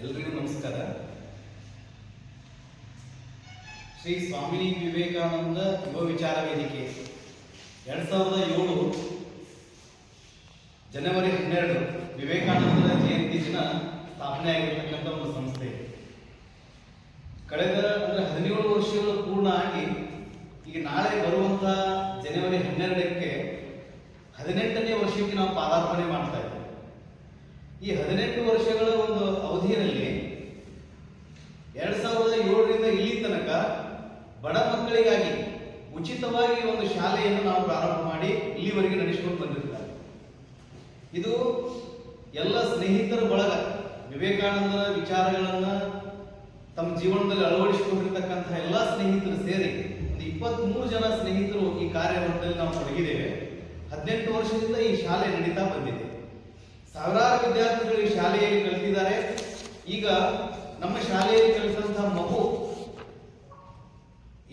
ಎಲ್ರಿಗೂ ನಮಸ್ಕಾರ. ಶ್ರೀ ಸ್ವಾಮಿ ವಿವೇಕಾನಂದ ಯುವ ವಿಚಾರ ವೇದಿಕೆ. ಎರಡ್ ಸಾವಿರದ ಏಳು ಜನವರಿ ಹನ್ನೆರಡು ವಿವೇಕಾನಂದರ ಜಯಂತಿ ದಿನ ಸ್ಥಾಪನೆ ಆಗಿರ್ತಕ್ಕಂಥ ಒಂದು ಸಂಸ್ಥೆ. ಕಳೆದ ಅಂದ್ರೆ ಹದಿನೇಳು ವರ್ಷಗಳು ಪೂರ್ಣ ಆಗಿ ಈಗ ನಾಳೆ ಬರುವಂತ ಜನವರಿ ಹನ್ನೆರಡಕ್ಕೆ ಹದಿನೆಂಟನೇ ವರ್ಷಕ್ಕೆ ನಾವು ಪಾದಾರ್ಪಣೆ ಮಾಡ್ತಾ ಇದ್ದೇವೆ. ಈ ಹದಿನೆಂಟು ವರ್ಷಗಳ ಒಂದು ಅವಧಿಯಲ್ಲಿ ಎರಡ್ ಸಾವಿರದ ಏಳರಿಂದ ಇಲ್ಲಿ ತನಕ ಬಡ ಮಕ್ಕಳಿಗಾಗಿ ಉಚಿತವಾಗಿ ಒಂದು ಶಾಲೆಯನ್ನು ನಾವು ಪ್ರಾರಂಭ ಮಾಡಿ ಇಲ್ಲಿವರೆಗೆ ನಡೆಸಿಕೊಂಡು ಬಂದಿರ್ತಾರೆ. ಇದು ಎಲ್ಲ ಸ್ನೇಹಿತರ ಬಳಗ, ವಿವೇಕಾನಂದರ ವಿಚಾರಗಳನ್ನ ತಮ್ಮ ಜೀವನದಲ್ಲಿ ಅಳವಡಿಸಿಕೊಂಡಿರ್ತಕ್ಕಂತಹ ಎಲ್ಲ ಸ್ನೇಹಿತರು ಸೇರಿ ಒಂದು ಇಪ್ಪತ್ತ್ ಮೂರು ಜನ ಸ್ನೇಹಿತರು ಈ ಕಾರ್ಯದಲ್ಲಿ ನಾವು ತೊಡಗಿದ್ದೇವೆ. ಹದಿನೆಂಟು ವರ್ಷದಿಂದ ಈ ಶಾಲೆ ನಡೀತಾ ಬಂದಿದೆ. ಸಾವಿರಾರು ವಿದ್ಯಾರ್ಥಿಗಳು ಈ ಶಾಲೆಯಲ್ಲಿ ಕಲಿತಿದ್ದಾರೆ. ಈಗ ನಮ್ಮ ಶಾಲೆಯಲ್ಲಿ ಕಲಿಸಿದಂತಹ ಮಗು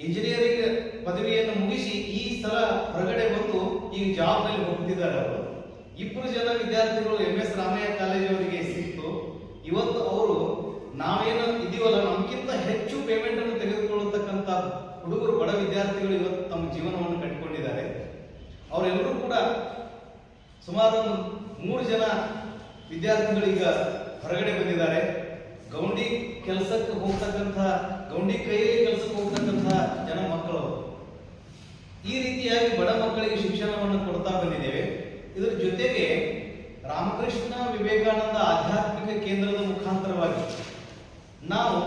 ಇಂಜಿನಿಯರಿಂಗ್ ಪದವಿಯನ್ನು ಮುಗಿಸಿ ಈ ಸಲ ಹೊರಗಡೆ ಬಂದು ಈಗ ಜಾಬ್ನಲ್ಲಿ ಹೋಗ್ತಿದ್ದಾರೆ ಅವರು. ಇಬ್ಬರು ಜನ ವಿದ್ಯಾರ್ಥಿಗಳು ಎಂ ಎಸ್ ರಾಮಯ್ಯ ಕಾಲೇಜ್ ಅವರಿಗೆ ಸಿಕ್ತು. ಇವತ್ತು ಅವರು ನಾವೇನು ಇದೀವಲ್ಲ, ನಮ್ಗಿಂತ ಹೆಚ್ಚು ಪೇಮೆಂಟ್ ಅನ್ನು ತೆಗೆದುಕೊಳ್ಳತಕ್ಕಂತ ಹುಡುಗರು ಬಡ ವಿದ್ಯಾರ್ಥಿಗಳು ಇವತ್ತು ತಮ್ಮ ಜೀವನವನ್ನು ಕಟ್ಟಿಕೊಂಡಿದ್ದಾರೆ ಅವರೆಲ್ಲರೂ ಕೂಡ ಸುಮಾರು ಒಂದು ಮೂರು ಜನ ವಿದ್ಯಾರ್ಥಿಗಳು ಈಗ ಹೊರಗಡೆ ಬಂದಿದ್ದಾರೆ. ಗೌಂಡಿ ಕೆಲಸಕ್ಕೆ ಹೋಗ್ತಕ್ಕಂತಹ ಗೌಂಡಿ ಕೈಯಲ್ಲಿ ಕೆಲಸಕ್ಕೆ ಹೋಗ್ತಕ್ಕಂತಹ ಜನ ಮಕ್ಕಳು. ಈ ರೀತಿಯಾಗಿ ಬಡ ಮಕ್ಕಳಿಗೆ ಶಿಕ್ಷಣವನ್ನು ಕೊಡ್ತಾ ಬಂದಿದ್ದೇವೆ. ಇದರ ಜೊತೆಗೆ ರಾಮಕೃಷ್ಣ ವಿವೇಕಾನಂದ ಆಧ್ಯಾತ್ಮಿಕ ಕೇಂದ್ರದ ಮುಖಾಂತರವಾಗಿ ನಾವು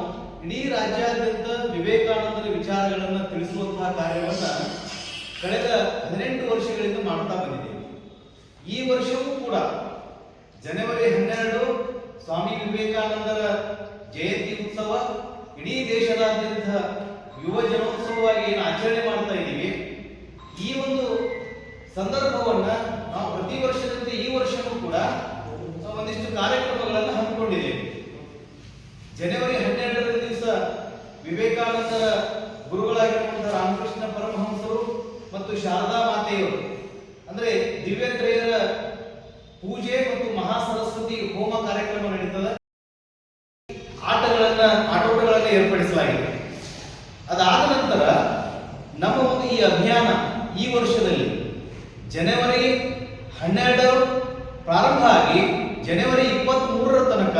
ಇಡೀ ರಾಜ್ಯಾದ್ಯಂತ ವಿವೇಕಾನಂದರ ವಿಚಾರಗಳನ್ನು ತಿಳಿಸುವಂತಹ ಕಾರ್ಯವನ್ನು ಕಳೆದ ಹದಿನೆಂಟು ವರ್ಷಗಳಿಂದ ಮಾಡ್ತಾ ಬಂದಿದ್ದೇವೆ. ಈ ವರ್ಷವೂ ಕೂಡ ಜನವರಿ ಹನ್ನೆರಡು ಸ್ವಾಮಿ ವಿವೇಕಾನಂದರ ಜಯಂತಿ ಉತ್ಸವ ಇಡೀ ದೇಶದಾದ್ಯಂತ ಯುವ ಜನೋತ್ಸವವಾಗಿ ಏನು ಆಚರಣೆ ಮಾಡ್ತಾ ಇದ್ದೀವಿ. ಈ ಒಂದು ಸಂದರ್ಭವನ್ನ ನಾವು ಪ್ರತಿ ವರ್ಷದಂತೆ ಈ ವರ್ಷವೂ ಕೂಡ ಒಂದಿಷ್ಟು ಕಾರ್ಯಕ್ರಮಗಳನ್ನು ಹಮ್ಮಿಕೊಂಡಿದ್ದೇವೆ. ಜನವರಿ ಹನ್ನೆರಡರ ದಿವಸ ವಿವೇಕಾನಂದರ ಗುರುಗಳಾಗಿರುವಂತಹ ರಾಮಕೃಷ್ಣ ಪರಮಹಂಸರು ಮತ್ತು ಶಾರದಾ ಮಾತೆಯವರು ಅಂದ್ರೆ ದಿವ್ಯತ್ರಯರ ಪೂಜೆ ಮತ್ತು ಮಹಾಸರಸ್ವತಿ ಹೋಮ ಕಾರ್ಯಕ್ರಮ ನಡೀತದೆ. ಆಟಗಳನ್ನ, ಆಟೋಟಗಳನ್ನ ಏರ್ಪಡಿಸಲಾಗಿದೆ. ಅದಾದ ನಂತರ ನಮ್ಮ ಒಂದು ಈ ಅಭಿಯಾನ ಈ ವರ್ಷದಲ್ಲಿ ಜನವರಿ ಹನ್ನೆರಡು ಪ್ರಾರಂಭ ಆಗಿ ಜನವರಿ ಇಪ್ಪತ್ತ್ ಮೂರರ ತನಕ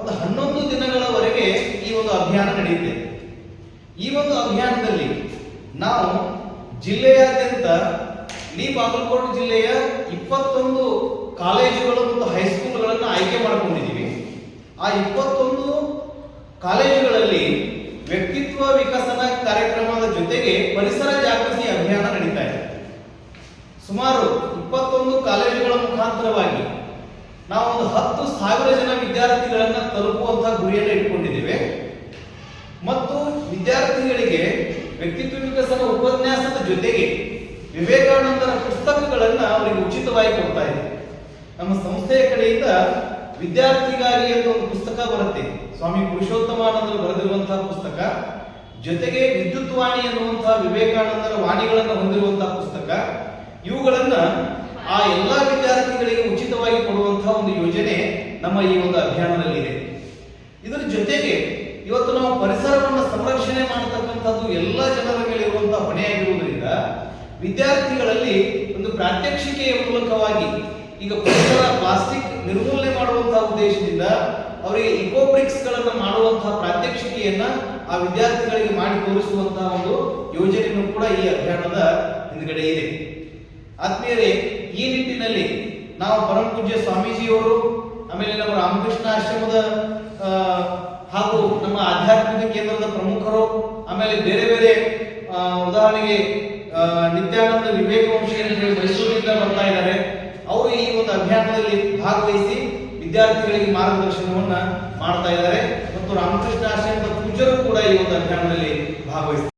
ಒಂದು ಹನ್ನೊಂದು ದಿನಗಳವರೆಗೆ ಈ ಒಂದು ಅಭಿಯಾನ ನಡೆಯುತ್ತೆ. ಈ ಒಂದು ಅಭಿಯಾನದಲ್ಲಿ ನಾವು ಜಿಲ್ಲೆಯಾದ್ಯಂತ ಇಡೀ ಬಾಗಲಕೋಟೆ ಜಿಲ್ಲೆಯ ಇಪ್ಪತ್ತೊಂದು ಕಾಲೇಜುಗಳು ಮತ್ತು ಹೈಸ್ಕೂಲ್ಗಳನ್ನು ಆಯ್ಕೆ ಮಾಡಿಕೊಂಡಿದ್ದೀವಿ. ಆ ಇಪ್ಪತ್ತೊಂದು ಕಾಲೇಜುಗಳಲ್ಲಿ ವ್ಯಕ್ತಿತ್ವ ವಿಕಸನ ಕಾರ್ಯಕ್ರಮದ ಜೊತೆಗೆ ಪರಿಸರ ಜಾಗೃತಿ ಅಭಿಯಾನ ನಡೀತಾ ಇದೆ. ಸುಮಾರು ಇಪ್ಪತ್ತೊಂದು ಕಾಲೇಜುಗಳ ಮುಖಾಂತರವಾಗಿ ನಾವು ಒಂದು ಹತ್ತು ಸಾವಿರ ಜನ ವಿದ್ಯಾರ್ಥಿಗಳನ್ನು ತಲುಪುವಂತಹ ಗುರಿಯನ್ನು ಇಟ್ಕೊಂಡಿದ್ದೇವೆ. ಮತ್ತು ವಿದ್ಯಾರ್ಥಿಗಳಿಗೆ ವ್ಯಕ್ತಿತ್ವ ವಿಕಸನ ಉಪನ್ಯಾಸದ ಜೊತೆಗೆ ವಿವೇಕಾನಂದರ ಪುಸ್ತಕಗಳನ್ನು ಅವರಿಗೆ ಉಚಿತವಾಗಿ ಕೊಡ್ತಾ ಇದೆ ನಮ್ಮ ಸಂಸ್ಥೆಯ ಕಡೆಯಿಂದ ವಿದ್ಯಾರ್ಥಿಗಾಗಿ ಅಂತ ಒಂದು ಪುಸ್ತಕ ಬರುತ್ತೆ. ಸ್ವಾಮಿ ಪುರುಷೋತ್ತಮಾನಂದರು ಬರೆದಿರುವಂತಹ ಪುಸ್ತಕ, ಜೊತೆಗೆ ವಿದ್ಯುತ್ ವಾಣಿ ಎನ್ನುವಂತಹ ವಿವೇಕಾನಂದರ ವಾಣಿಗಳನ್ನು ಹೊಂದಿರುವಂತಹ ಪುಸ್ತಕ, ಇವುಗಳನ್ನ ಆ ಎಲ್ಲಾ ವಿದ್ಯಾರ್ಥಿಗಳಿಗೆ ಉಚಿತವಾಗಿ ಕೊಡುವಂತಹ ಒಂದು ಯೋಜನೆ ನಮ್ಮ ಈ ಒಂದು ಅಭಿಯಾನದಲ್ಲಿದೆ ಇದರ ಜೊತೆಗೆ ಇವತ್ತು ನಾವು ಪರಿಸರವನ್ನು ಸಂರಕ್ಷಣೆ ಮಾಡತಕ್ಕಂಥದ್ದು ಎಲ್ಲ ಜನರ ಮೇಲೆ ಇರುವಂತಹ ಹೊಣೆಯಾಗಿರುವುದರಿಂದ ವಿದ್ಯಾರ್ಥಿಗಳಲ್ಲಿ ಒಂದು ಪ್ರಾತ್ಯಕ್ಷಿಕೆಯ ಮೂಲಕವಾಗಿ ಈಗ ಪರಿಸರ ಪ್ಲಾಸ್ಟಿಕ್ ನಿರ್ಮೂಲನೆ ಮಾಡುವಂತಹ ಉದ್ದೇಶದಿಂದ ಅವರಿಗೆ ಇಕೋಬ್ರಿಕ್ಸ್ ಗಳನ್ನ ಮಾಡುವಂತಹ ಪ್ರಾತ್ಯಕ್ಷಿಕೆಯನ್ನ ಆ ವಿದ್ಯಾರ್ಥಿಗಳಿಗೆ ಮಾಡಿ ತೋರಿಸುವಂತಹ ಒಂದು ಯೋಜನೆಯನ್ನು ಕೂಡ ಈ ಅಭಿಯಾನದ ಹಿಂದ್ಗಡೆ ಇದೆ. ಆತ್ಮೀಯರೇ, ಈ ನಿಟ್ಟಿನಲ್ಲಿ ನಾವು ಪರಮ ಪೂಜ್ಯ ಸ್ವಾಮೀಜಿಯವರು, ಆಮೇಲೆ ನಮ್ಮ ರಾಮಕೃಷ್ಣ ಆಶ್ರಮದ ಹಾಗೂ ನಮ್ಮ ಆಧ್ಯಾತ್ಮಿಕ ಕೇಂದ್ರದ ಪ್ರಮುಖರು, ಆಮೇಲೆ ಬೇರೆ ಬೇರೆ ಉದಾಹರಣೆಗೆ ನಿತ್ಯಾನಂದ ವಿವೇಕ ವಂಶ ಅಂತ ಹೇಳಿ ಮೈಸೂರಿನಿಂದ ಬರ್ತಾ ಇದ್ದಾರೆ. ಅವರು ಈ ಒಂದು ಅಭಿಯಾನದಲ್ಲಿ ಭಾಗವಹಿಸಿ ವಿದ್ಯಾರ್ಥಿಗಳಿಗೆ ಮಾರ್ಗದರ್ಶನವನ್ನ ಮಾಡ್ತಾ ಇದ್ದಾರೆ. ಮತ್ತು ರಾಮಕೃಷ್ಣ ಆಶ್ರಮದ ಪೂಜರು ಕೂಡ ಈ ಒಂದು ಅಭಿಯಾನದಲ್ಲಿ ಭಾಗವಹಿಸ್ತಾರೆ.